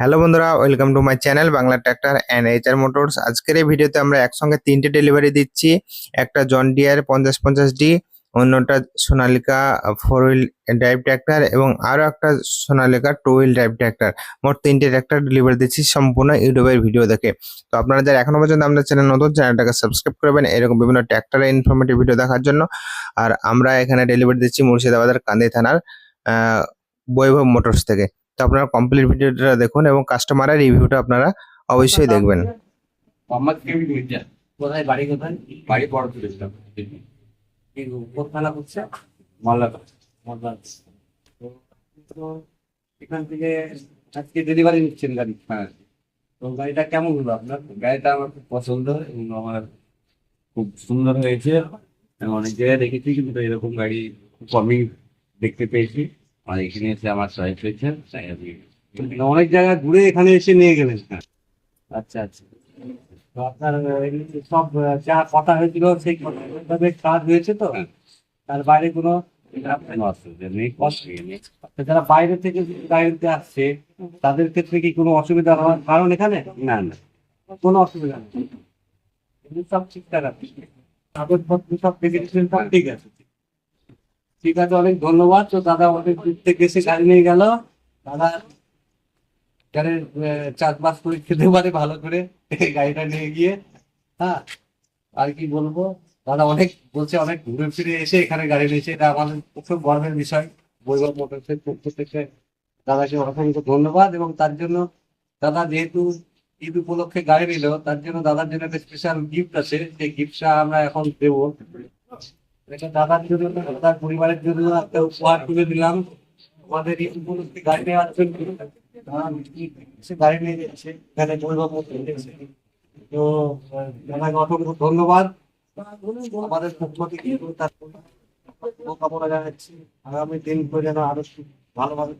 Hello বন্ধুরা, welcome to my channel Bangla tractor and HR motors. আজকের এই ভিডিওতে আমরা একসঙ্গে তিনটে ডেলিভারি দিচ্ছি। একটা জন ডিয়ার পঞ্চাশ পঞ্চাশ ডি, অন্যটা Sonalika four wheel drive tractor এবং আরও একটা Sonalika two wheel drive tractor. মোট তিনটে ট্র্যাক্টর ডেলিভারি দিচ্ছি সম্পূর্ণ ইউটিউবের ভিডিও দেখে। তো আপনারা যারা এখনও পর্যন্ত আমাদের চ্যানেল নতুন, চ্যানেলটাকে সাবস্ক্রাইব করবেন। এরকম বিভিন্ন ট্র্যাক্টরের ইনফরমেটিভ ভিডিও দেখার জন্য। আর আমরা এখানে ডেলিভারি দিচ্ছি মুর্শিদাবাদের কান্দি থানার বৈভব মোটরস থেকে। তো আপনারা কমপ্লিট ভিডিওটা দেখুন এবং কাস্টমারের রিভিউটা আপনারা অবশ্যই দেখবেন। মোহাম্মদ কেবিন মির্জা কোথায় বাড়ি কোথায়? বাড়ি তুলেছিলাম মাল্লা তো এখান থেকে আজকে ডেলিভারি নিচ্ছেন গাড়ি। হ্যাঁ। তো গাড়িটা কেমন হলো আপনার? গাড়িটা আমার খুব পছন্দ এবং আমার খুব সুন্দর হয়েছে। আমি অনেক জায়গায় দেখেছি কিন্তু এরকম গাড়ি খুব কমই দেখতে পেয়েছি। আর এখানে এসে আমার হয়েছে মানে অনেক জায়গায় ঘুরে এখানে এসে নিয়ে গেলেন। আচ্ছা আচ্ছা। তো আপনার সব যা কথা হয়েছিল সেই কথাভাবে কাজ হয়েছে তো? হ্যাঁ। তার বাইরে কোনো যারা বাইরে থেকে গাড়িতে আসছে তাদের ক্ষেত্রে কি কোনো অসুবিধা হওয়ার কারণ এখানে? না না। কোনো অসুবিধা নেই। সব ঠিকঠাক আছে। কাগজপত্র সব ঠিক আছে। ঠিক আছে, অনেক ধন্যবাদ। তো দাদা অনেক দূর থেকে এসে গাড়ি নিয়ে গেল। দাদা গাড়ির চাষবাস করে খেতে পারে ভালো করে গাড়িটা নিয়ে গিয়ে। হ্যাঁ আর কি বলব? দাদা অনেক বলছে, অনেক ঘুরে ফিরে এসে এখানে গাড়ি নিয়েছে। এটা আমাদের খুব গর্বের বিষয়। বৈভব মোটরসের পক্ষ থেকে দাদাকে অসংখ্য ধন্যবাদ এবং তার জন্য দাদা যেহেতু ঈদ উপলক্ষে গাড়ি নিল, তার জন্য দাদার জন্য একটা স্পেশাল গিফট আছে। সেই গিফটটা আমরা এখন দেবো। দাদার জন্য পরিবারের জন্য একটা উপহার তুলে দিলাম। আমাদের উপলক্ষে গাড়ি সে গাড়ি নিয়ে যাচ্ছে এখানে তো, দাদাকে অসংখ্য ধন্যবাদ। আমাদের পক্ষ থেকে তার জানাচ্ছি। আগামী দিন যেন আরও ভালোভাবে